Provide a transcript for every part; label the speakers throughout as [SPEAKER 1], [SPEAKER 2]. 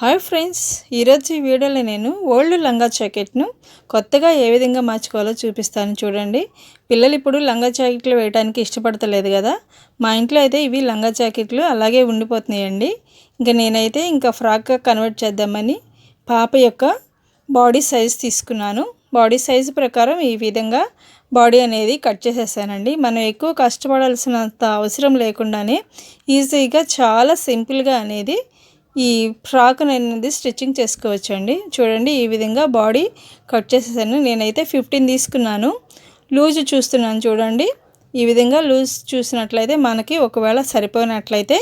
[SPEAKER 1] Hi friends ఈరోజు ఈ వీడియోలో నేను ఓల్డ్ లంగా జాకెట్ను కొత్తగా ఏ విధంగా మార్చుకోవాలో చూపిస్తాను చూడండి. పిల్లలు ఇప్పుడు లంగా జాకెట్లు వేయడానికి ఇష్టపడతలేదు కదా. మా ఇంట్లో అయితే ఇవి లంగా జాకెట్లు అలాగే ఉండిపోతున్నాయండి. ఇంకా నేనైతే ఇంకా ఫ్రాక్గా కన్వర్ట్ చేద్దామని పాప యొక్క బాడీ సైజ్ తీసుకున్నాను. బాడీ సైజు ప్రకారం ఈ విధంగా బాడీ అనేది కట్ చేసేసానండి. మనం ఎక్కువ కష్టపడాల్సినంత అవసరం లేకుండానే ఈజీగా చాలా సింపుల్గా అనేది ఈ ఫ్రాక్ అనేది స్టిచ్చింగ్ చేసుకోవచ్చు అండి చూడండి ఈ విధంగా బాడీ కట్ చేసేసాను. నేనైతే ఫిఫ్టీన్ తీసుకున్నాను. లూజ్ చూస్తున్నాను చూడండి. ఈ విధంగా లూజ్ చూసినట్లయితే మనకి ఒకవేళ సరిపోయినట్లయితే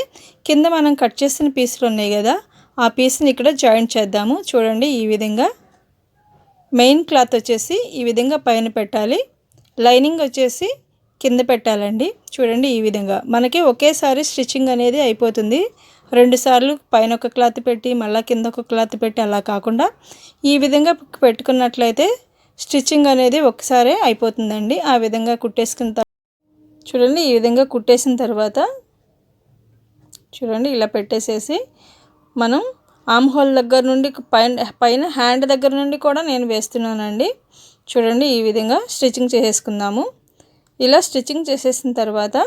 [SPEAKER 1] కింద మనం కట్ చేసిన పీసులు ఉన్నాయి కదా ఆ పీస్ని ఇక్కడ జాయింట్ చేద్దాము. చూడండి ఈ విధంగా మెయిన్ క్లాత్ వచ్చేసి ఈ విధంగా పైన పెట్టాలి. లైనింగ్ వచ్చేసి కింద పెట్టాలండి. చూడండి ఈ విధంగా మనకి ఒకేసారి స్టిచ్చింగ్ అనేది అయిపోతుంది. రెండుసార్లు పైన ఒక క్లాత్ పెట్టి మళ్ళీ కింద ఒక క్లాత్ పెట్టి అలా కాకుండా ఈ విధంగా పెట్టుకున్నట్లయితే స్టిచ్చింగ్ అనేది ఒకసారి అయిపోతుందండి. ఆ విధంగా కుట్టేసుకున్న చూడండి ఈ విధంగా కుట్టేసిన తర్వాత చూడండి ఇలా పెట్టేసేసి మనం ఆమ్ హోల్ దగ్గర నుండి పైన పైన హ్యాండ్ దగ్గర నుండి కూడా నేను వేస్తున్నానండి. చూడండి ఈ విధంగా స్టిచ్చింగ్ చేసేసుకుందాము. ఇలా స్టిచ్చింగ్ చేసేసిన తర్వాత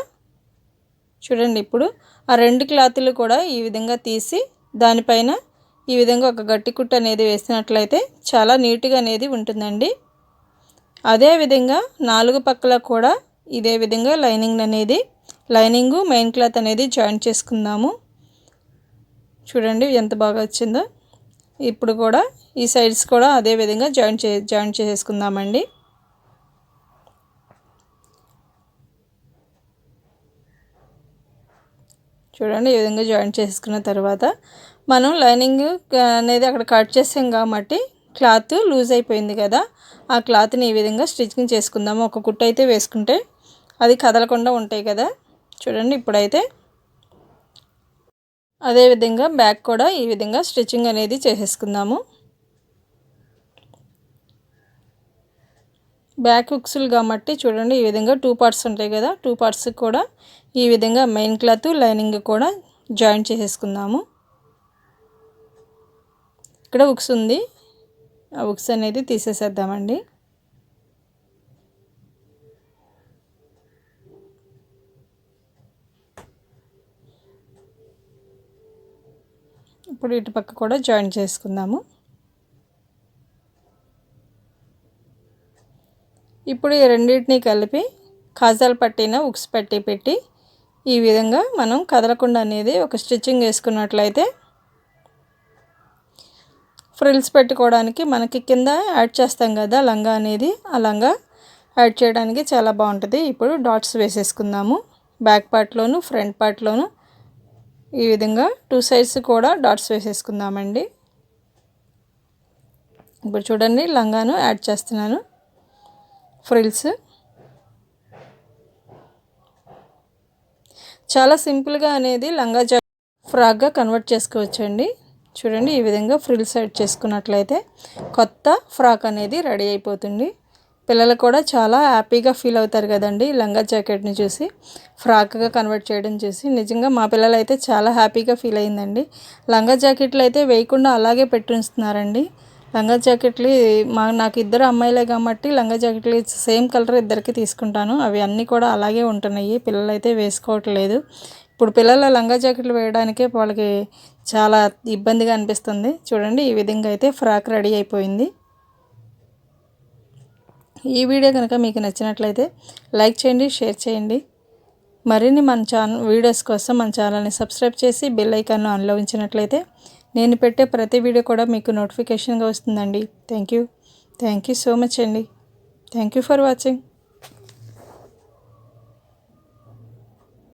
[SPEAKER 1] చూడండి ఇప్పుడు ఆ రెండు క్లాతులు కూడా ఈ విధంగా తీసి దానిపైన ఈ విధంగా ఒక గట్టి కుట్టు అనేది వేసినట్లయితే చాలా నీట్గా అనేది ఉంటుందండి. అదేవిధంగా నాలుగు పక్కల కూడా ఇదే విధంగా లైనింగ్ అనేది లైనింగు మెయిన్ క్లాత్ అనేది జాయిన్ చేసుకుందాము. చూడండి ఎంత బాగా వచ్చిందో. ఇప్పుడు కూడా ఈ సైడ్స్ కూడా అదే విధంగా జాయిన్ చే జాయిన్ చేసేసుకుందామండి. చూడండి ఈ విధంగా జాయింట్ చేసుకున్న తర్వాత మనం లైనింగ్ అనేది అక్కడ కట్ చేసాం కాబట్టి క్లాత్ లూజ్ అయిపోయింది కదా ఆ క్లాత్ని ఈ విధంగా స్టిచ్చింగ్ చేసుకుందాము ఒక కుట్టు అయితే వేసుకుంటే అది కదలకుండా ఉంటాయి కదా. చూడండి ఇప్పుడైతే అదేవిధంగా బ్యాక్ కూడా ఈ విధంగా స్టిచ్చింగ్ అనేది చేసేసుకుందాము. బ్యాక్ హుక్స్లు కాబట్టి చూడండి ఈ విధంగా టూ పార్ట్స్ ఉంటాయి కదా టూ పార్ట్స్ కూడా ఈ విధంగా మెయిన్ క్లాత్ లైనింగ్ కూడా జాయింట్ చేసేసుకుందాము. ఇక్కడ ఉక్స్ ఉంది. ఆ ఉక్స్ అనేది తీసేసేద్దామండి. ఇప్పుడు ఇటు పక్క కూడా జాయిన్ చేసుకుందాము. ఇప్పుడు ఈ రెండింటిని కలిపి కాజాల పట్టిన ఉక్స్ పట్టి పెట్టి ఈ విధంగా మనం కదలకుండా అనేది ఒక స్టిచ్చింగ్ వేసుకున్నట్లయితే ఫ్రిల్స్ పెట్టుకోవడానికి మనకి కింద యాడ్ చేస్తాం కదా లంగా అనేది ఆ లంగా యాడ్ చేయడానికి చాలా బాగుంటుంది. ఇప్పుడు డాట్స్ వేసేసుకుందాము. బ్యాక్ పార్ట్లోను ఫ్రంట్ పార్ట్లోను ఈ విధంగా టూ సైడ్స్ కూడా డాట్స్ వేసేసుకుందామండి. ఇప్పుడు చూడండి లంగాను యాడ్ చేస్తున్నాను. ఫ్రిల్స్. చాలా సింపుల్గా అనేది లంగా జా ఫ్రాక్గా కన్వర్ట్ చేసుకోవచ్చండి. చూడండి ఈ విధంగా ఫ్రిల్స్ యాడ్ చేసుకున్నట్లయితే కొత్త ఫ్రాక్ అనేది రెడీ అయిపోతుంది. పిల్లలు కూడా చాలా హ్యాపీగా ఫీల్ అవుతారు కదండి లంగా జాకెట్ని చూసి ఫ్రాక్గా కన్వర్ట్ చేయడం చూసి. నిజంగా మా పిల్లలు అయితే చాలా హ్యాపీగా ఫీల్ అయిందండి. లంగా జాకెట్లు అయితే వేయకుండా అలాగే పెట్టుంచుతున్నారండి. లంగా జాకెట్లు మా నాకు ఇద్దరు అమ్మాయిలే కాబట్టి లంగా జాకెట్లు సేమ్ కలర్ ఇద్దరికి తీసుకుంటాను. అవి అన్నీ కూడా అలాగే ఉంటున్నాయి. పిల్లలు అయితే వేసుకోవట్లేదు. ఇప్పుడు పిల్లల లంగా జాకెట్లు వేయడానికే వాళ్ళకి చాలా ఇబ్బందిగా అనిపిస్తుంది. చూడండి ఈ విధంగా అయితే ఫ్రాక్ రెడీ అయిపోయింది. ఈ వీడియో కనుక మీకు నచ్చినట్లయితే లైక్ చేయండి షేర్ చేయండి. మరిన్ని మన ఛానల్ వీడియోస్ కోసం మన ఛానల్ని సబ్స్క్రైబ్ చేసి బెల్ ఐకాన్ను ఆన్లో ఉంచినట్లయితే నేను పెట్టే ప్రతి వీడియో కూడా మీకు నోటిఫికేషన్గా వస్తుందండి. Thank you thank you so much అండి. Thank you for watching.